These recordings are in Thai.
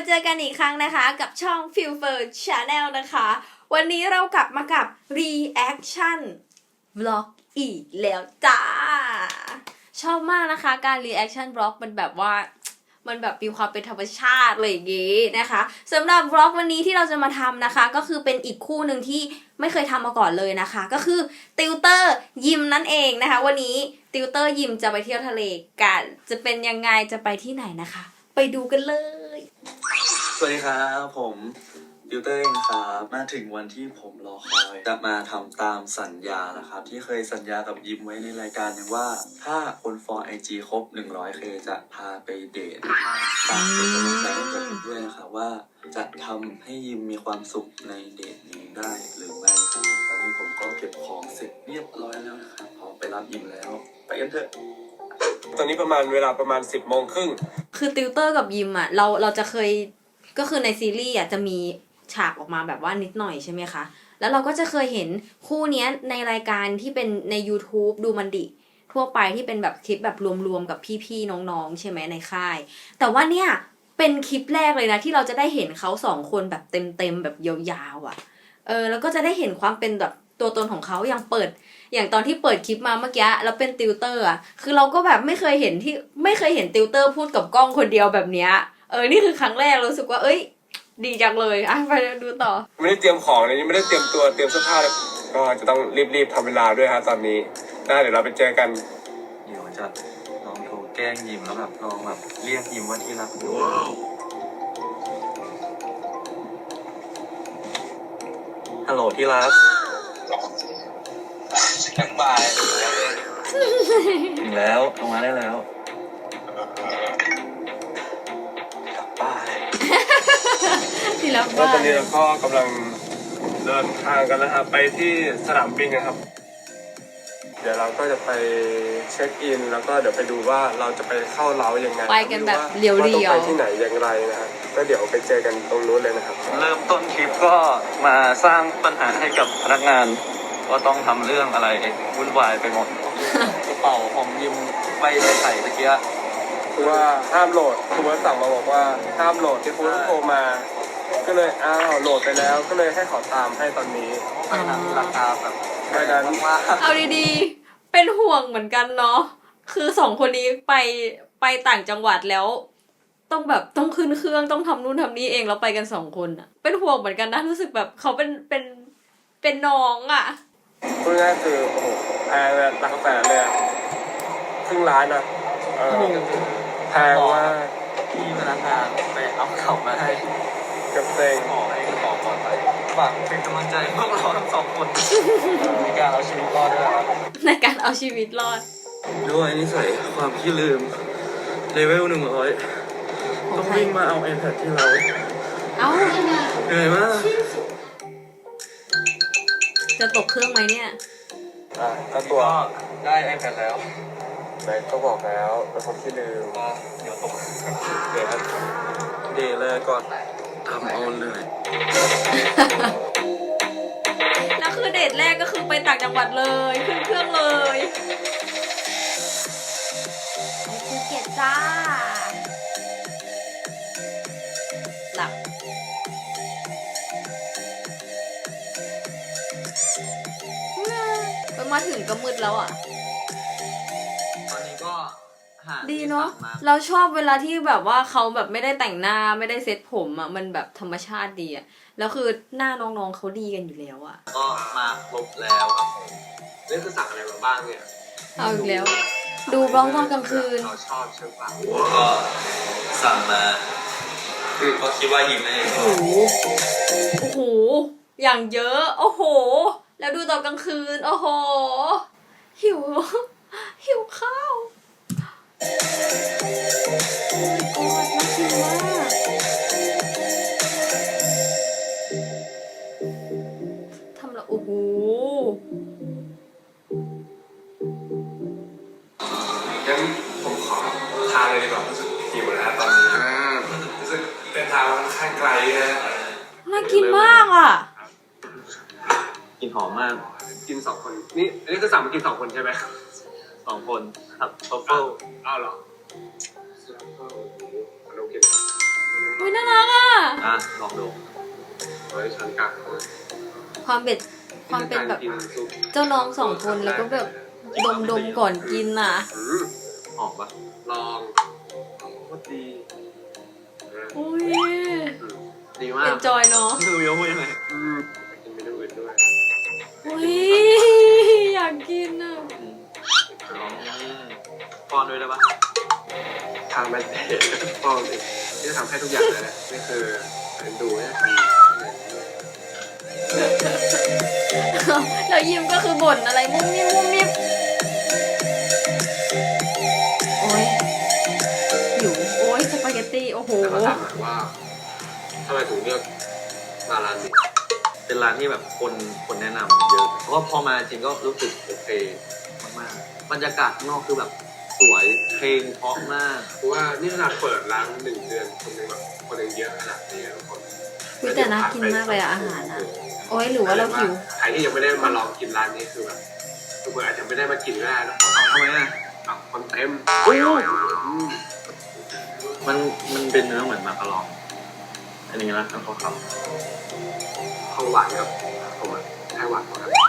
มาเจอกันอีกครั้งนะคะ กับช่อง f e e l f e r Channel นะคะ วันนี้เรากลับมากับ Reaction Vlog อีกแล้วจ้า ชอบมากนะคะการ Reaction Vlog มันแบบว่ามันแบบมีความเป็นธรรมชาติเลยอย่างงี้นะคะสำหรับ vlog วันนี้ที่เราจะมาทำนะคะ ก็คือเป็นอีกคู่หนึ่งที่ไม่เคยทำมาก่อนเลยนะคะ ก็คือติวเตอร์ยิมนั่นเองนะคะ วันนี้ติวเตอร์ยิมจะไปเที่ยวทะเลกัน จะเป็นยังไงจะไปที่ไหนนะคะ ไปดูกันเลย สวัสดีครับผมดิวเตอร์เองครับมาถึงวันที่ผมรอคอยจะมาทำตามสัญญานะครับ ที่เคยสัญญากับยิมไว้ในรายการอย่างว่า ถ้าคนฟอร์ไอจีครบ 100k จะพาไปเดทฝากเป็นกำลังใจให้กับผมด้วยนะครับว่าจะทำให้ยิมมีความสุขในเดทนี้ได้หรือไม่ครับตอนนี้ผมก็เก็บของเสร็จเรียบร้อยแล้วนะครับพร้อมไปรับยิมแล้ว ไปกันเถอะตอนนี้ประมาณเวลาประมาณ 10บโมงครึ่งคือติวเตอร์กับยิมอะเราเราจะเคย ก็คือในซีรีส์อะจะมีฉากออกมาแบบว่านิดหน่อยใช่ไหมคะ แล้วเราก็จะเคยเห็นคู่เนี้ยในรายการที่เป็นใน YouTube ดูมันดิ ทั่วไปที่เป็นแบบคลิปแบบรวมๆกับพี่ๆน้องๆ ใช่ไหมในค่าย แต่ว่าเนี่ยเป็นคลิปแรกเลยนะที่เราจะได้เห็นเขาสองคนแบบเต็มๆแบบยาวๆอะ เออแล้วก็จะได้เห็นความเป็นแบบตัวตนของเขาอย่างเปิด อย่างตอนที่เปิดคลิปมาเมื่อกี้แล้วเป็นติวเตอร์อะคือเราก็แบบไม่เคยเห็นที่ไม่เคยเห็นติวเตอร์พูดกับกล้องคนเดียวแบบเนี้ย เออ นี่คือครั้งแรกรู้สึกว่า เอ้ย ดีจังเลย อะ ไปดูต่อ ไม่ได้เตรียมของเลยยังไม่ได้เตรียมตัว เตรียมเสื้อผ้าเลยก็จะต้องรีบๆทำเวลาด้วยฮะตอนนี้นะเดี๋ยวเราไปเจอกัน เดี๋ยวจะลองโทรแกล้งยิมแล้วแบบลองแบบเรียกยิมว่าที่รักดูฮัลโหลที่รักทั้งบ่ายถึงแล้วลงมาได้แล้ว ที่แล้วก็บ้าตอนนี้เราก็กำลังเดินทางกันแล้วครับไปที่สนามบินกันครับ เดี๋ยวเราก็จะไปเช็คอิน แล้วก็เดี๋ยวไปดูว่าเราจะไปเข้าเล้ายังไงไปกันแบบเรียวว่าต้องๆไปที่ไหนอย่างไรนะครับก็เดี๋ยวไปเจอกันตรงนู้นเลยนะครับ เริ่มต้นคลิปก็มาสร้างปัญหาให้กับพนักงาน ว่าต้องทำเรื่องอะไรวุ่นวายไปหมดกระเป๋าผมยิมไปใส่ตะเกียคือว่าห้ามโหลดคือว่าสั่งมาบอกว่าห้ามโหลดที่คุณโทรมา ก็เลยอ้าวโหลดไปแล้วก็เลยให้เขอตามให้ตอนนี้ไปนั้นราคาแบบไปนั้นว่าเอาดีๆ เป็นห่วงเหมือนกันเนาะ คือสองคนนี้ไปไปต่างจังหวัดแล้ว ต้องแบบต้องขึ้นเครื่องต้องทำนู่นทำนี่เองแล้วไปกันสองคนอะเป็นห่วงเหมือนกันนะรู้สึกแบบเขาเป็นเป็นเป็นน้องอะพูดง่ายๆคือโอ้โหแพงเลยหลักแสนเลยอะครึ่งล้านอะเออแพงมากพี่พนักงานไปเอาเขามาให้ กับเซ็งขอให้ของปลอดภัยฝากเป็นกำลังใจให้พวกเราทั้งสองคนในการเอาชีวิตรอดด้วยนะครับในการเอาชีวิตรอด ด้วยนิสัยความขี้ลืมเลเวลหนึ่งร้อยต้องวิ่งมาเอา iPad ที่เราเอ้า เหนื่อยมากจะตกเครื่องไหมเนี่ย อะก็ตัวก็ได้ iPad แล้วไหนก็บอกแล้วเป็นคนที่ลืมก็เดี๋ยวตกเดี๋ยวเดย์เลยก่อน ทำเอาเลย แล้วคือเดทแรกก็คือไปต่างจังหวัดเลย ขึ้นเครื่องเลยไปภูเก็ตจ้า หลับไปมาถึงก็มืดแล้วอะ ดีเนาะที่สั่งมเราชอบเวลาที่แบบว่าเขาแบบไม่ได้แต่งหน้าไม่ได้เซ็ตผมอะมันแบบธรรมชาติดีอะแล้วคือหน้าน้องๆเขาดีกันอยู่แล้วอะก็มาครบแล้วครับผมเรื่องคือสั่งอะไรมาบ้างเนี่ยเอาอีกแล้ว ดูบล็อกตอนกลางคืนเราชอบใช่ปะก็สั่งมาคือก็คิดว่ายิมไม่ได้โอ้โหโอ้โหอย่างเยอะ โอ้โห แล้วดูตอนกลางคืน โอ้โห หิว หิวข้าวโอ้ย กอดน่ากินมากทำแล้วโอ้โหงั้นผมขอทานเลยดีกว่ารู้สึกหิวแล้วตอนนี้รู้สึกเดินทางค่อนข้างไกลนะ น่ากินมากอะกลินหอมมาก กินสองคน นี่อันนี้คือสั่งมากินสองคนใช่ไหม สองคนครับทอฟเฟิลอ้าวเหรอโอเคเฮ้ยน่ารักอะ อะลองดูไว้ชั้นกลางความเป็นความเป็นแบบกินซุปเจ้าน้องสองคนแล้วก็แบบดมดมๆก่อนกินอะ อืมหอมปะลองโคตรดีอุ้ยดีมาเป็กนจอยเนาะคือวิวพูดยังไงอืมกินเมนูอื่นด้วย อุ้ยอยากกินอะอืม ป้อนด้วยได้ปะทางแมนเทสฟองอีกที่จะทำให้ทุกอย่างเลยนะนี่คือเป็นดูเนี่ยแล้วยิมก็คือบ่นอะไรมุ้มมิ้มมุ้มมิ้มโอ้ยหิวโอ้ยสปาเกตตี้โอ้โหแล้วก็ถามหน่อยว่าทำไมถึงเลือกมาร้านนี้เป็นร้านที่แบบคนคนแนะนำเยอะเพราะว่าพอมาจริงก็รู้สึกโอเคมากๆบรรยากาศข้างนอกคือแบบ สวยเพลงเพราะมาก เพราะว่านี่ขนาดเปิดร้านหนึ่งเดือนคนยังแบบคนยังเยอะขนาดนี้ทุกคนอุ๊ยแต่น่ากินมากเลยอะอาหารอะโอ้ยหรือว่าเราหิวใครที่ยังไม่ได้มาลองกินร้านนี้คือแบบทุกคนอาจจะไม่ได้มากินก็ได้นะเพราะทำไมอะว่าคนเต็มมันมันเป็นเนื้อเหมือนมาการอง อันนี้นะแล้วเขาขับของหวานครับผมอะให้หวานกว่าครับ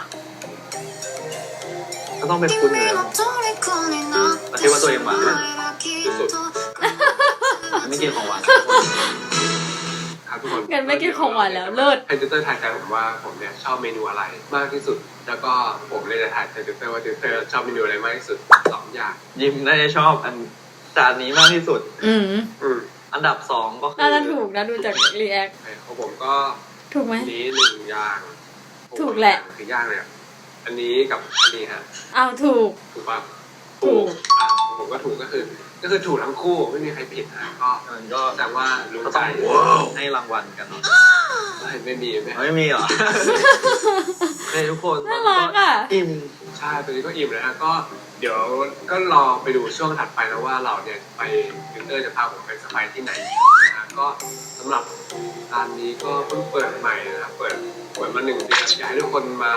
ก็ต้องเป็นคุณอยู่แล้วแต่คิดว่าตัวเองหวานไหมไม่กินของหวานครับทุกคนงั้นไม่กินของหวานแล้วเลิศให้ติวเตอร์ทายใจผมว่าผมเนี่ยชอบเมนูอะไรมากที่สุด แล้วก็ผมเลยจะถ่ายให้ติวเตอร์ว่าติวเตอร์ชอบเมนูอะไรมากที่สุดสองอย่างยิมน่าจะชอบอันจานนี้มากที่สุด อืมอืมอันดับสองก็คือน่าจะถูกนะดูจากรีแอคของผมก็ถูกไหมอันนี้หนึ่งอย่างถูกแหละคือย่างเลย อะอันนี้กับอันนี้ฮะอ้าวถูก ถูกป่ะถูก อะผมก็ถูกก็คือ ก็คือถูกทั้งคู่ไม่มีใครผิดนะก็มันก็แสดงว่ารู้ก็ใจต้องให้รางวัลกันเนาะไม่มีไม่ไม่มีเหรอเฮ้ยทุกคนน่ารักอะ อิ่ม ใช่ตอนนี้ก็อิ่มแล้วฮะก็ เดี๋ยวก็รอไปดูช่วงถัดไปแล้วว่าเราเนี่ยไปฟิลเตอร์จะพาผมไปสไปที่ไหนนะฮะก็สำหรับร้านนี้ก็เพิ่งเปิดใหม่นะครับเปิดเปิดมาหนึ่งเดือนอยากให้ทุกคนมา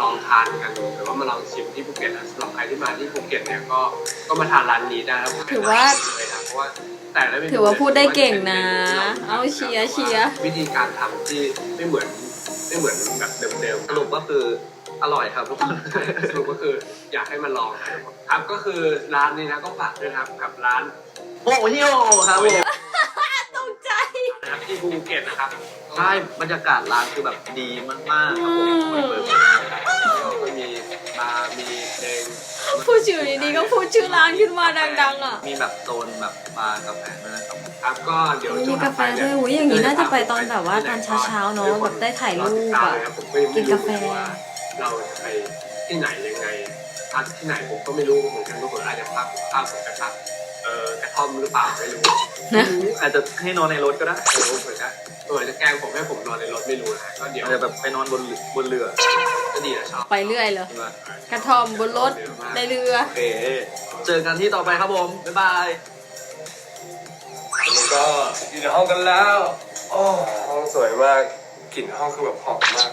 ลองทานกันหรือว่ามาลองชิมที่ภูเก็ตนะสำหรับใครที่มาที่ภูเก็ตเนี่ยก็ก็มาทานร้านนี้ได้นะครับถือว่าเลยนะเพราะว่าแต่ละเมนูถือว่าพูดได้เก่งนะเอาเชียร์เชียร์ วิธีการทำที่ไม่เหมือนไม่เหมือนแบบเดิมๆ สรุปก็คือ อร่อยครับทุกคนสรุปก็คืออยากให้มาลองครับก็คือร้านนี้นะก็ฝากด้วยนะครับกับร้านโอ้โหฮิโอครับผมตกใจนะครับที่ภูเก็ตนะครับใช่บรรยากาศร้านคือแบบดีมากๆครับผมอืมเปิดก็มีมามีเพลงพูดชื่อดีๆก็พูดชื่อร้านขึ้นมาดังๆอะมีแบบโซนแบบบาร์กาแฟด้วยนะครับครับก็เดี๋ยวมีกาแฟด้วยอุ้ยอย่างนี้น่าจะไปตอนแบบว่าตอนเช้าๆเนอะแบบได้ถ่ายรูปอะผมก็ยังไม่กินกาแฟรู้ว่า เราจะไปที่ไหนยังไงพักที่ไหนผมก็ไม่รู้เหมือนกันทุกคนอาจจะพักข้าวผมจะพักเอ่อกระท่อมหรือเปล่าไม่รู้อาจจะให้นอนในรถก็ได้ไม่รู้เหมือนกันเออจะแกล้งผมให้ผมนอนในรถไม่รู้นะก็เดี๋ยวอาจจะแบบไปนอนบนเรือบนเรือก็ดีนะชอบไปเรื่อยเลยใช่ไหมกระท่อมบนรถในเรือโอเคเจอกันที่ต่อไปครับผมบ๊ายบายมันก็อยู่ในห้องกันแล้วโอ้ห้องสวยมากกลิ่นห้องคือแบบหอมมาก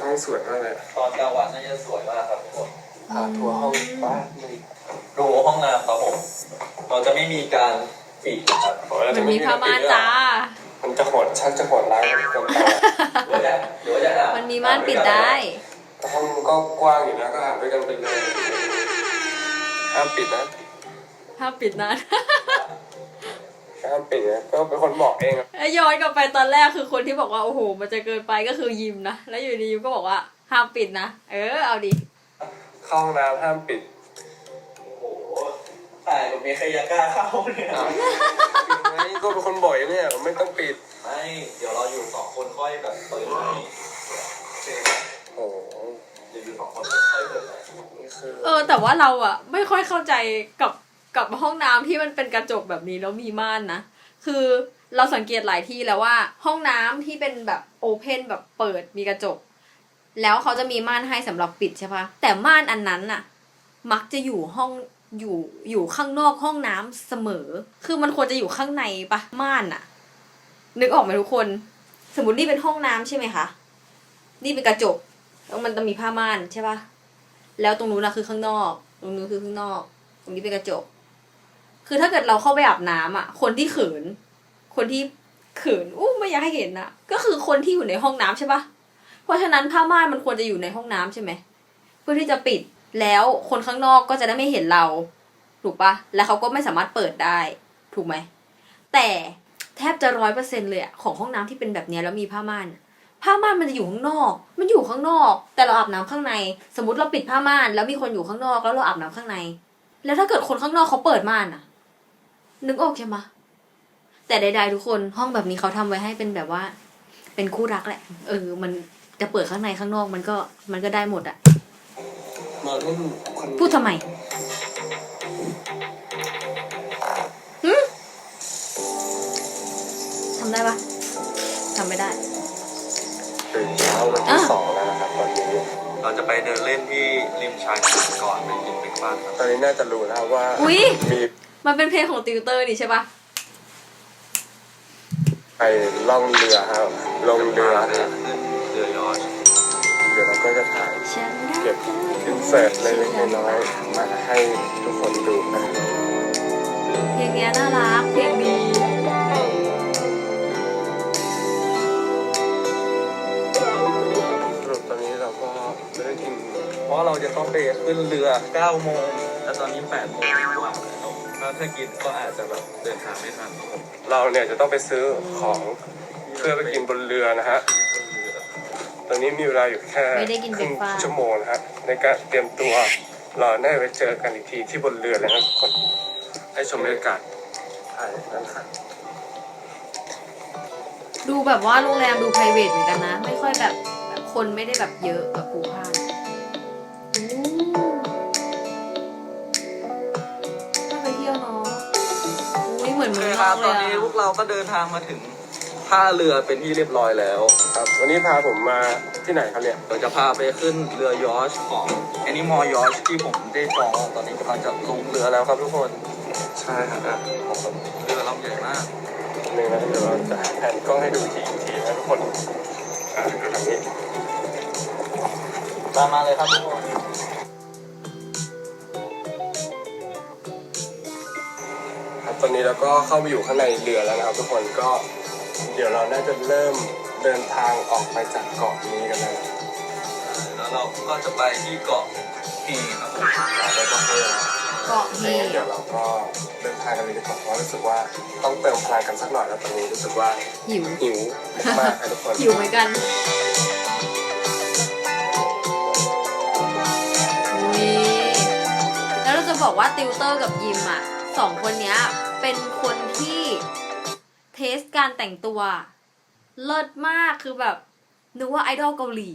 ห้องสวยมากเลยตอนกลางวันน่าจะสวยมากครับทุกคนพาทัวร์ห้องบ้านดูห้องน้ำครับผม เราจะไม่มีการปิดนะครับมันมีผ้าม่านจ้า มันจะโหดชักจะโหดร้ายเกินไปหรือว่าจะหรือว่าจะอาบมันมีม่านปิดได้ห้องก็กว้างอยู่นะก็อาบด้วยกันไปเลยห้ามปิดนะ ถ้าปิดนะ ห้ามปิดนะก็เป็นคนบอกเองอะแล้วย้อนกลับไปตอนแรกคือคนที่บอกว่าโอ้โห มันจะเกินไปก็คือยิมนะ แล้วอยู่ดียิมก็บอกว่าห้ามปิดนะ เออ เอาดิเข้าห้องน้ำห้ามปิดโอ้โหแต่ผมมีใครจะกล้าเข้าเนี่ยอ้าวปิดไหมก็เป็นคนบ่อยเนี่ยไม่ต้องปิด ไม่ เดี๋ยวเราอยู่สองคนค่อยแบบเปิดไหมโอ้โหเดี๋ยวอยู่สองคนค่อยเปิดไหมนี่คือเออ แต่ว่าเราอะไม่ค่อยเข้าใจกับ กับห้องน้ำที่มันเป็นกระจกแบบนี้แล้วมีม่านนะ คือเราสังเกตหลายที่แล้วว่าห้องน้ำที่เป็นแบบโอเพนแบบเปิดมีกระจก แล้วเขาจะมีม่านให้สำหรับปิดใช่ปะแต่ม่านอันนั้นน่ะ มักจะอยู่ห้องอยู่อยู่ข้างนอกห้องน้ำเสมอ คือมันควรจะอยู่ข้างในปะม่านน่ะ นึกออกไหมทุกคน สมมตินี่เป็นห้องน้ำใช่ไหมคะนี่เป็นกระจกแล้วมันจะมีผ้าม่านใช่ปะแล้วตรงนู้นนะคือข้างนอก ตรงนู้นคือข้างนอก ตรงนี้เป็นกระจก คือถ้าเกิดเราเข้าไปอาบน้ำอะ คนที่เขิน คนที่เขินอู้ไม่อยากให้เห็นนะก็คือคนที่อยู่ในห้องน้ำใช่ปะเพราะฉะนั้นผ้าม่านมันควรจะอยู่ในห้องน้ำใช่ไหมเพื่อที่จะปิดแล้วคนข้างนอกก็จะได้ไม่เห็นเรา ถูกปะแล้วเขาก็ไม่สามารถเปิดได้ ถูกไหมแต่แทบจะร้อยเปอร์เซ็นเลยอะของห้องน้ำที่เป็นแบบนี้แล้วมีผ้าม่านผ้าม่านมันจะอยู่ข้างนอก มันอยู่ข้างนอก แต่เราอาบน้ำข้างใน สมมติเราปิดผ้าม่าน แล้วมีคนอยู่ข้างนอกแล้วเราอาบน้ำข้างใน แล้วถ้าเกิดคนข้างนอกเขาเปิดม่านอะ นึกออกใช่ไหมะแต่ใดๆทุกคนห้องแบบนี้เขาทำไว้ให้เป็นแบบว่า เป็นคู่รักแหละ เออ มันจะเปิดข้างในข้างนอกมันก็มันก็ได้หมดอะมาเล่นคนพูดทำไมหึทำได้ปะทำไม่ได้ตื่นเช้าวันที่สองแล้วนะครับตอนนี้เราจะไปเดินเล่นที่ริมชายหาดก่อนไปกินเบรกฟาสต์ครับตอนนี้น่าจะรู้แล้วว่าอุ๊ยมี มันเป็นเพลงของติวเตอร์นี่ใช่ปะไปล่องเรือครับลงเรือเรือขึ้นเรือยอชต์เดี๋ยวเราก็จะถ่ายฉันรักเก็บเธออินเสิร์ตเล็กๆน้อยๆมาให้ทุกคนดูนะเพลงเนี้ยน่ารักเพลงดีสรุปตอนนี้เราก็ไม่ได้กิน เพราะเราจะต้องไปขึ้นเรือ9โมงแล้วตอนนี้8โมงกว่า ถ้ากินก็อาจจะแบบเดินทางไม่ทันครับผมเราเนี่ยจะต้องไปซื้อของเพื่อไปกินบนเรือนะฮะ ตอนนี้มีเวลาอยู่แค่ไม่ได้กินครึ่งชั่วโมงนะฮะในการเตรียมตัวรอแน่ไปเจอกันอีกทีที่บนเรือเลยนะทุกคนให้ชมบรรยากาศใช่นั่นค่ะดูแบบว่าโรงแรมดู p r i v a t เหมือนกันนะ ไม่ค่อยแบบแบบคนไม่ได้แบบเยอะแบบผูพล่าน คองคนอรับกเลตอยนอะนี้พวกเราก็เดินทางมาถึงท่าเรือเป็นที่เรียบร้อยแล้ว ครับ วันนี้พาผมมาที่ไหนครับเนี่ย เราจะพาไปขึ้นเรือยอชต์ของ Animal Yacht ที่ผมได้จองตอนนี้กำลังจะลงเรือแล้วครับทุกคนใช่ครับอะเรือลำใหญ่มากหนึ่งนะเดี๋ยวเราจะแผนกล้องให้ดูทีอีกทีนะทุกคนอะดูทางนี้ตามมาเลยครับทุกคน ตอนนี้เราก็เข้าไปอยู่ข้างในเรือแล้วนะครับ ทุกคนก็เดี๋ยวเราน่าจะเริ่มเดินทางออกไปจากเกาะนี้กันแล้วนะแล้วเราก็จะไปที่เกาะพีครับผมเราไปเกาะเรือนะเกาะเฮงั้นเดี๋ยวเราก็เดินทางกันเลยดีกว่าเพราะรู้สึกว่าต้องเติมพลังกันสักหน่อยแล้วตอนนี้รู้สึกว่าหิวหิวมากๆครับทุกคนหิวเหมือนกันอุ้ยแล้วเราจะบอกว่าติวเตอร์กับยิมอะสองคนเนี้ย เป็นคนที่เทสการแต่งตัว เลิศมากคือแบบนึกว่าไอดอลเกาหลี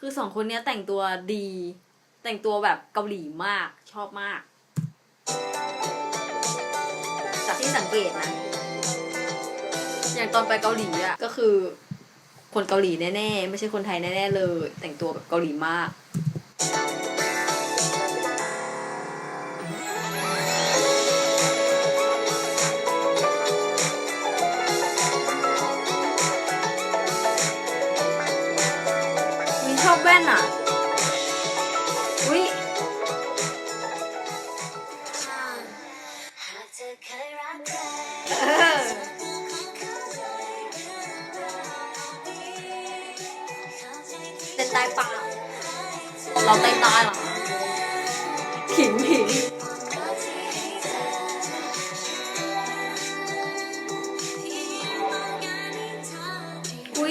คือสองคนเนี้ยแต่งตัวดี แต่งตัวแบบเกาหลีมากชอบมาก จากที่สังเกตนะ อย่างตอนไปเกาหลีอะก็คือคนเกาหลีแน่ๆ ไม่ใช่คนไทยแน่ๆเลย แต่งตัวแบบเกาหลีมาก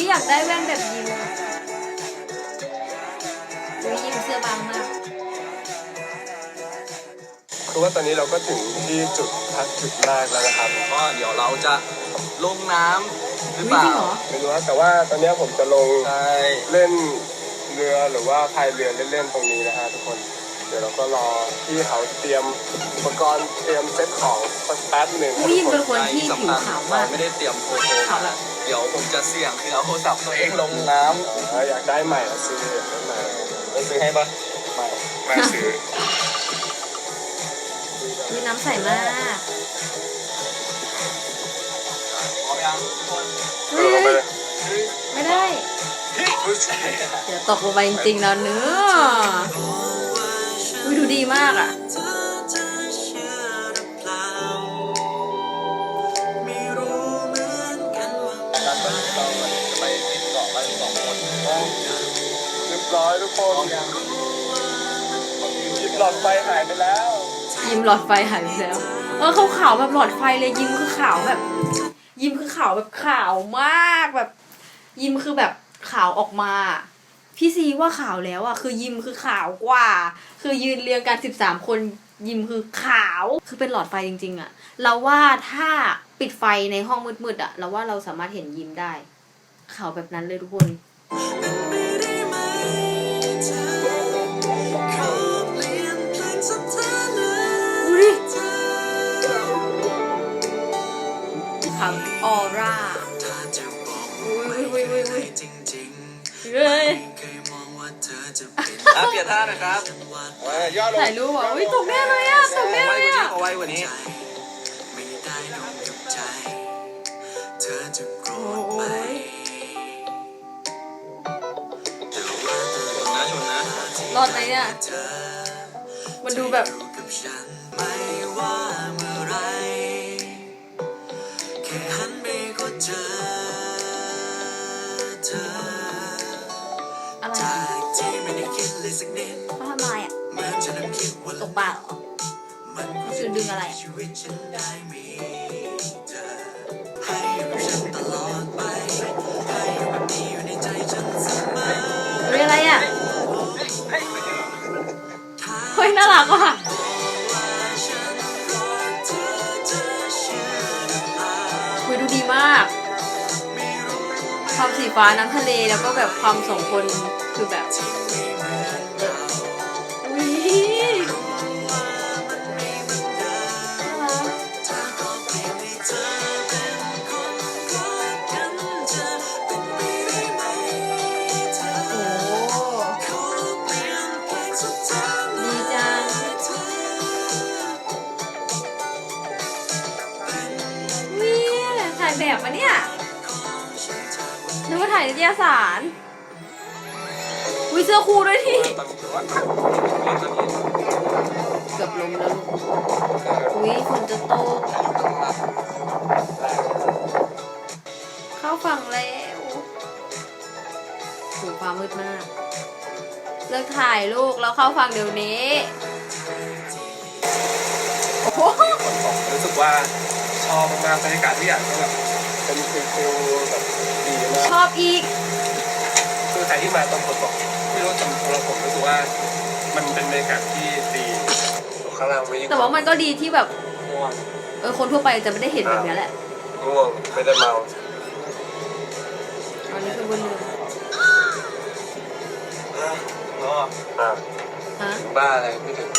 ยอยากได้แว่นแบบยิมอะอุ้ยยิมเสื้อบางมาก คือว่าตอนนี้เราก็ถึงที่จุดพักจุดแรกแล้วนะครับ ก็เดี๋ยวเราจะลงน้ำหรือเปอุ๊ยล่าจริงเหรอไม่รู้ว่าแต่ว่าตอนนี้ผมจะลงใช่ เล่นเรือหรือว่าพายเรือเล่นๆตรงนี้นะฮะทุกคน เดี๋ยวเราก็รอที่เขาเตรียมอุปกรณ์เตรียมเซตของสักแป๊บหนึ่งนะอุ้ยทุยิกมคนเป็นคนที่ผิวสำคัญขาวเรามาก ไม่ได้เตรียมโฟโต้ขาวแบบ เดี๋ยวผมจะเสี่ยงคือเอาโทรศัพท์ตัวเองลงน้เอออยากได้ใหม่ละซื้อได้ใหม่ำไปซื้อให้ปะไม่ไม่ซื้อมีน้ำใสมากพร้อมยังทุกคนเออลงไปเลยไม่ได้เดี๋ยวตกลงไปจริงๆแล้วเนื้ออุ้ยดูดีมากอะไม่รู้เลอดไฟหายไปแล้ว ยิ้มหลอดไฟหายไปแล้ว เออเขาขาวแบบหลอดไฟเลยยิ้มคือขาวแบบ ยิ้มคือขาวแบบขาวมากแบบ ยิ้มคือแบบขาวออกมา พี่ซีว่าขาวแล้วอะคือยิ้มคือขาวกว่า คือยืนเรียงกันสิบสามคนยิ้มคือขาวคือเป็นหลอดไฟจริง ๆอะเราว่าถ้าปิดไฟในห้องมืดๆอะเราว่าเราสามารถเห็นยิ้มได้ขาวแบบนั้นเลยทุกคน ย่อลงถ่ายรูปอะอุ้ยตกแน่เลยอะตกแน่ไว้เลยกว่านี้อะขอไว้กว่านี้โอ้ยนะชนนะรอดไหมเนี่ยมันดูแบบ ปลาหรอคือดึงอะไรอะเฮ้ยอะไรอะ เฮ้ย น่ารักว่ะคุยดูดีมาก ความสีฟ้าน้ำทะเลแล้วก็แบบความสองคนคือแบบายแบบปะเนี่ยนึกว่าถ่ายนิตยสารวิเสื้อคู่ด้วยที่เกือบล้มแล้วลูกอุ้ยฝนจะตกเข้าฝั่งแล้วถูฟ้ามืดมาก เลิกถ่ายลูกแล้วเข้าฝั่งเดี๋ยวนี้ โอ้โห รู้สึกว่าช อบมากๆบรรยากาศที่อยากก็แบบเป็นฟิลๆแบบดีมากชอบอีกคือใครที่มาตอนฝนตกไม่รู้สำหรับผมรู้สึกว่า มันเป็นบรรยากาศที่ดีข้างล่างไม่ยิ่งแต่ว่ามันก็ดีที่แบบง่วงเออคนทั่วไปจะไม่ได้เห็นแบบนี้แหละง่วงไม่ได้เมาอันนี้คือบนเรือก็อ่าฮะถึงบ้าอะไรไม่ถึง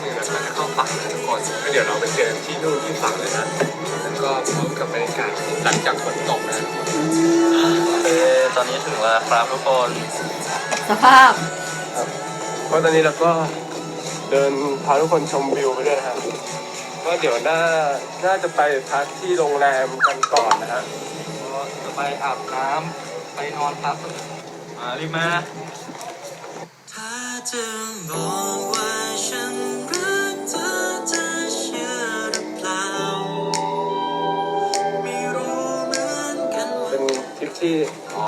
เดี๋ยวสักพักหนึ่งเราจะเข้าฝั่งนะทุกคนแล้วเดี๋ยวเราไปเจอที่นู่นที่ฝั่งเลยนะแล้วก็พร้อมกับบรรยากาศหลังจากฝนตกนะโอเคตอนนี้ถึงแล้วครับทุกคนสภาพเพราะตอนนี้เราก็เดินพาทุกคนชมวิวไปด้วยนะครับก็เดี๋ยวน่าน่าจะไปพักที่โรงแรมกันก่อนนะฮะก็จะไปอาบน้ำไปนอนพักมารีบมาถ้าจะบ ทริปที่อ๋อ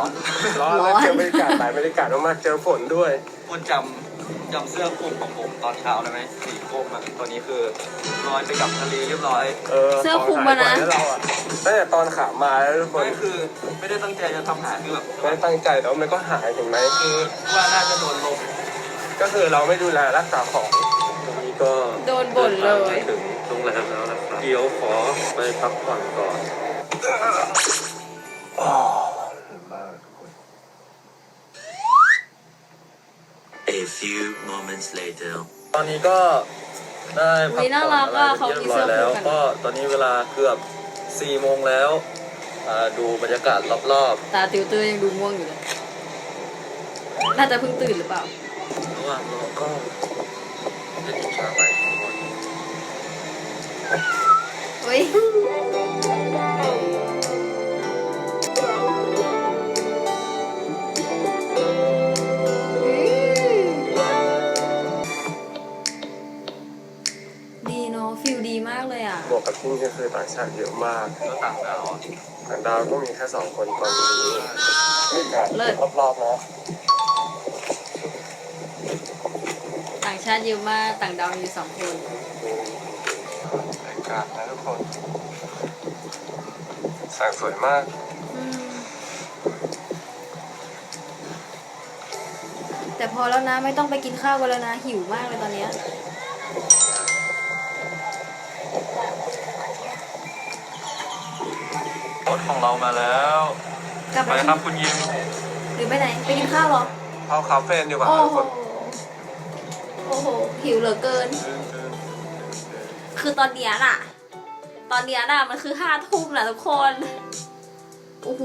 ร้อนและเจอบรรยากาศหลายบรรยากาศมากๆเจอฝนด้วย คุณจำจำเสื้อคลุมของผมตอนเช้าได้ไหมสีคลุมอะตัวนี้คือลอยไปกับทะเลเรียบร้อยเออเสื้อคลุมมานะแล้วเราอะตั้งแต่ตอนขามาแล้วทุกคนไม่คือไม่ได้ตั้งใจจะทำหายคือแบบไม่ตั้งใจแต่ว่ามันก็หายเห็นไหมคือว่าน่าจะโดนลมก็คือเราไม่ดูแลรักษาของตรงนี้ก็โดนบ่นเลย ถึงโรงแรมแล้วนะครับเดี๋ยวขอไปพักผ่อนก่อน A few moments later ตอนนี้ก็ได้พักอุ๊ยน่าผ่รัอนกอะไรอะเป็นที่เรียบร้อยเขามีเสื้อแล้วคู่กันก็ตอนนี้เวลาเกือบสี่โมงแล้วอ่าดูบรรยากาศรอบตาติวเตอร์ยังดูง่วงอยู่เลย น่าจะเพิ่งตื่นหรือเปล่า ๆระหว่างรอก็จะกินชาไปทุกคน เฮ้ย กกับที่นี่ก็คือต่างชาติเยอะมากแล้วต่างดาวอะต่างดาวก็มีแค่สองคนตอนนี้บรรยากาศเลิศรอบๆนะต่างชาติเยอะมากต่างดาวมีอยู่สองคนบรรยากาศนะทุกคนแสงสวยมากอืมแต่พอแล้วนะไม่ต้องไปกินข้าวกันแล้วนะ หิวมากเลยตอนเนี้ย ถของเรามาแล้วกลับไปไปครับคุณยิมหรือไปไหน ไปกินข้าวเหรอ เข้าคาเฟ่ดีกว่าโอ้ทุกโห คนโอ้โห หิวเหลือเกิน คือตอนเนี้ยน่ะ ตอนเนี้ยน่ะมันคือห้าทุ่มนะทุกคน โอ้โห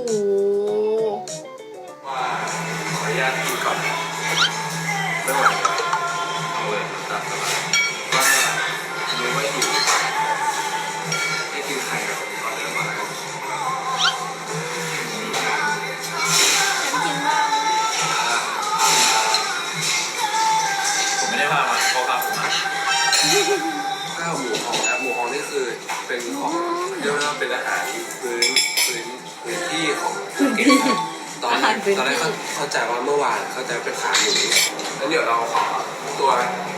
ว่าขออนุญาตกินก่อนไม่ไหวแล้วเอาเลยตัดสบาย เป็นของเรียกว่าเป็นอาหารพื้นพื้นพื้นที่ของภูเก็ตครับตอนอาหารพื้นตอนแรกที่เข้าเข้าใจว่าเมื่อวานเข้าใจเป็นขาหมูแล้วเดี๋ยวเราขอตัว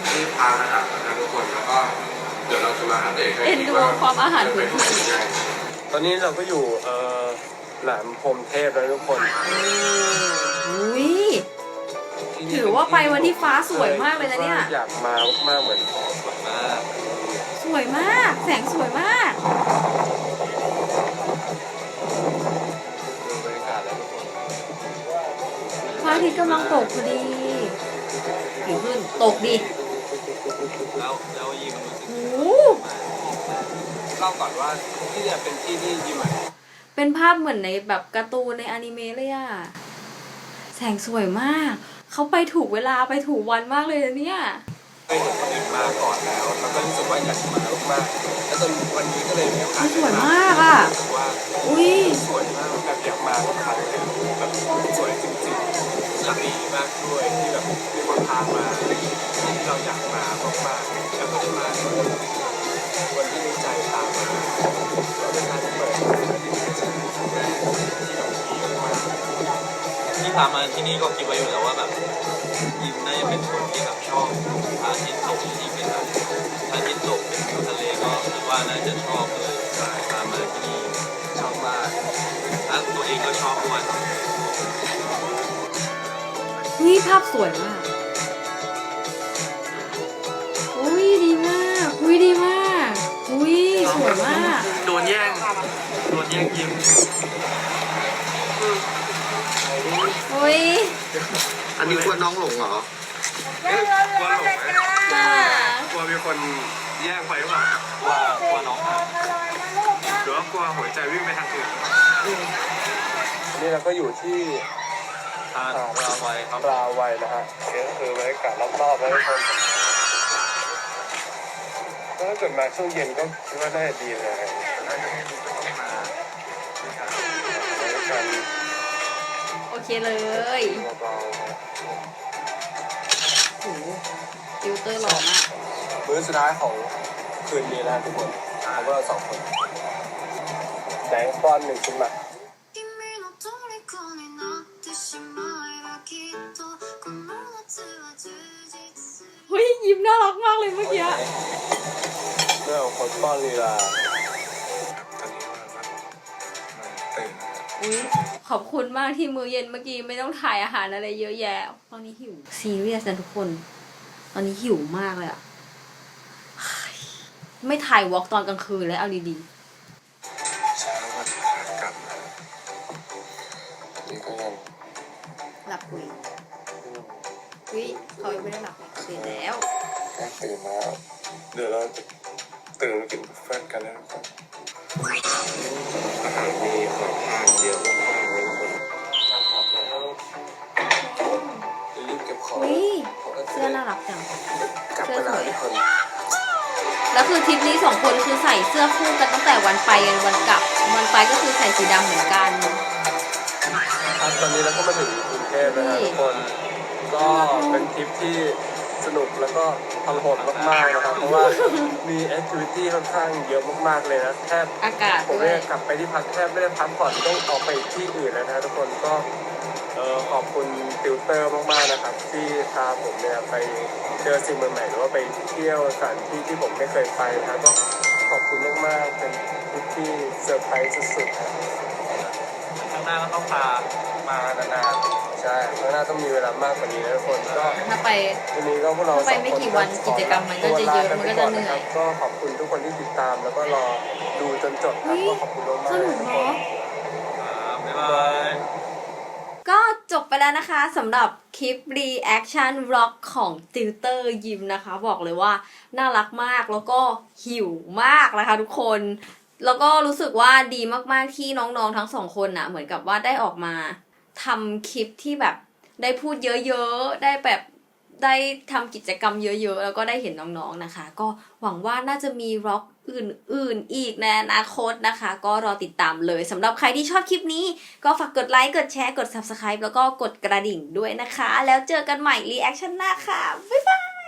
ที่พาอาหารนะทุกคนแล้วก็เดี๋ยวเราจะมาอัปเดตให้เอ็นดูความอาหารพื้นที่ ตอนนี้เราก็อยู่เอ่อแหลมพรหมเทพแล้วทุกคน อุ้ย ถือว่าไปวันที่ฟ้าสวยมากเลยนะเนี่ย อยากมามากๆเหมือนสวยมากส วยมาก แสงสวยมากดูบรรยากาศแล้วทุกคนพระอาทิตย์กำลังตกพอดีหรือขึ้น ตกดิแล้วแล้วยิมรู้สึกโอ้โหเล่าก่อนว่าที่เนี่ยเป็นที่ที่ยิมอะเป็นภาพเหมือนในแบบการ์ตูนในอนิเมะเลยอะแสงสวยมาก เขาไปถูกเวลาไปถูกวันมากเลยนะเนี่ย เคยเห็นคนอื่นมาก่อนแล้วแล้วก็รู้สึกว่าอยากจะมามากๆแล้วจนวันนี้ก็เลยมีโอกาสสวยมากอะรู้สึกว่าอุ้ยสวยมากแบบอยากมาทุกครั้งเลยแบบสวยจริงๆและดีมากด้วยที่แบบมีคนพามาที่เราอยากมามากๆแล้วก็ได้มาวันที่ดีใจพามาก็เป็นการเปิดที่ดีใจครั้งแรกที่แบบดีมากที่พามาที่นี่ก็คิดไว้อยู่แล้วว่าแบบ ยิมน่าจะเป็นคนที่แบบชอบพระอาทิตย์ตกที่เป็นแบบพระอาทิตย์ตกเป็นวิวทะเลก็คิดว่าน่าจะชอบเลยพามาที่นี่ชอบมากแล้วตัวเองก็ชอบด้วยอุ้ยภาพสวยมากอุ้ยดีมากอุ้ยดีมากอุ้ยสวยมาก โดนแย่ง โดนแย่งยิมอุ้ย อันนี้กลัวน้องหลงเหรอ กลัวหลงไหมน่ากลัวมีคนแย่งไปหรือเปล่ากลัวกลัวน้องหายหรือว่ากลัวหัวใจวิ่งไปทางอื่นนี่เราก็อยู่ที่ทานเราไว้ครับปลาไวนะฮะนี่ก็คือบรรยากาศรอบๆแล้วทุกคนก็ถ้าเกิดมาช่วงเย็นก็คิดว่าน่าจะดีเลยน่าจะไม่มีก็ต้องมาด้วยกันด้วยกันโอเคเลย เบาๆิลเตอร์หล่อมากมื้อสุดท้ายของคืนนี้นะทุกคนพวกเราสองคนแบงค์ป้อนหนึ่งชิ้นมาเฮ้ยยิ้มน่ารักมากเลยเมื่อกี้เรื่องของคนป้อนลีลาขอบคุณมากที่มือเย็นเมื่อกี้ไม่ต้องถ่ายอาหารอะไรเยอะแยะ ตอนนี้หิวซีเรียสนะทุกคน ตอนนี้หิวมากเลยอะเฮ้ยไม่ถ่ายวอล์กตอนกลางคืนแล้วเอาดีเช้าวันกลับมานี่ก็ยังๆ หลับอุ้ยอุ้ยเขายังไม่ได้หลับเลยตื่นแล้วใกล้ตื่นแล้วเดี๋ยวเราจะตื่นมากินบุฟเฟ่ต์กันแล้วทุกคน แล้วคือทริปนี้สองคนคือใส่เสื้อคู่กันตั้งแต่วันไปยันวันกลับ วันไปก็คือใส่สีดำเหมือนกันครับตอนนี้เราก็มาถึงกรุงเทพแล้วนะทุกคน ก็เป็นทริปที่สสนุกแล้วก็ทรหดมากๆนะครับ เพราะว่ามีแอคทิวิตี้ค่อนข้างเยอะมากๆเลยนะแทบอากาศผมด้วเนี่ยยกลับไปที่พักแทบไม่ได้พักผ่อนต้องออกไปที่อื่นแล้วนะทุกคนก็ เออขอบคุณติวเตอร์มากๆนะครับ ที่พาผมเนี่ยไปเจอสิ่งใหม่ๆหรือว่าไปเที่ยวสถานที่ที่ผมไม่เคยไปนะก็ขอบคุณมากๆเป็นทริปที่เซอร์ไพรส์สุดๆนะข้างหน้าก็ต้องพามานานใช่ข้างหน้าต้องมีเวลามากกว่านี้นะทุกคนก็ถ้าไปวันนี้ก็พวกเราไปไม่กี่วันกิจกรรมมันก็จะเยอะมันก็จะเหนื่อยก็ขอบคุณทุกคนที่ติดตาม แล้วก็รอดูจนจบครับก็ขอบคุณมากๆสนุกทุกคเนาะนๆบ๊ายบาย ก็จบไปแล้วนะคะสำหรับคลิป reaction vlog ของติวเตอร์ยิมนะคะ บอกเลยว่าน่ารักมากแล้วก็หิวมากนะคะทุกคน แล้วก็รู้สึกว่าดีมากๆที่น้องๆทั้งสองคนน่ะเหมือนกับว่าได้ออกมาทำคลิปที่แบบได้พูดเยอะๆ ได้แบบได้ทำกิจกรรมเยอะๆ แล้วก็ได้เห็นน้องๆนะคะ ก็หวังว่าน่าจะมีร็อก อื่นๆอีกในอนาคตนะคะ ก็รอติดตามเลยสำหรับใครที่ชอบคลิปนี้ ก็ฝากกดไลค์กดแชร์กด subscribe แล้วก็กดกระดิ่งด้วยนะคะ แล้วเจอกันใหม่รีแอคชั่นหน้าค่ะ บ๊ายบาย